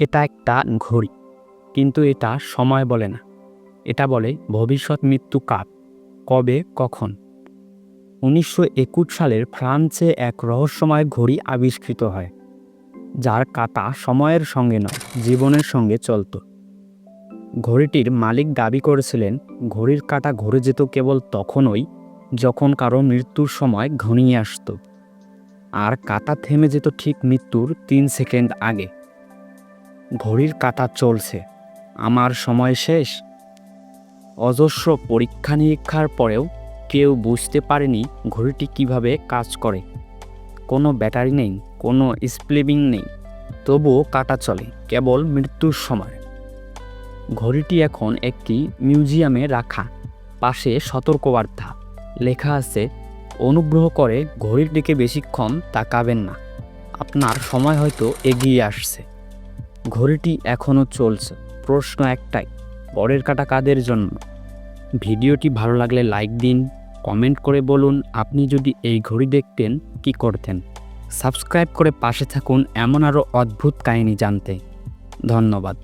এটা একটা ঘড়ি, কিন্তু এটা সময় বলে না। এটা বলে ভবিষ্যৎ মৃত্যু কাপ, কবে, কখন। উনিশশো একুশ সালের ফ্রান্সে এক রহস্যময় ঘড়ি আবিষ্কৃত হয়, যার কাঁটা সময়ের সঙ্গে নয়, জীবনের সঙ্গে চলত। ঘড়িটির মালিক দাবি করেছিলেন, ঘড়ির কাঁটা ঘুরে যেত কেবল তখনই, যখন কারও মৃত্যুর সময় ঘনিয়ে আসতো। আর কাঁটা থেমে যেত ঠিক মৃত্যুর তিন সেকেন্ড আগে। ঘড়ির কাঁটা চলছে। আমার সময় শেষ। অজস্র পরীক্ষা নিরীক্ষার পরেও কেউ বুঝতে পারেনি ঘড়িটি কীভাবে কাজ করে। কোনো ব্যাটারি নেই, কোনো স্প্লিবিং নেই, তবুও কাটা চলে, কেবল মৃত্যুর সময়। ঘড়িটি এখন একটি মিউজিয়ামে রাখা, পাশে সতর্কবার্তা। লেখা আছে, অনুগ্রহ করে ঘড়ির দিকে বেশিক্ষণ তাকাবেন না। আপনার সময় হয়তো এগিয়ে আসছে। ঘড়িটি এখনও চলছে। প্রশ্ন একটাই, পরের কাটা কাদের জন্য? ভিডিওটি ভালো লাগলে লাইক দিন, কমেন্ট করে বলুন আপনি যদি এই ঘড়ি দেখতেন কি করতেন। সাবস্ক্রাইব করে পাশে থাকুন এমন আরও অদ্ভুত কাহিনী জানতে। ধন্যবাদ।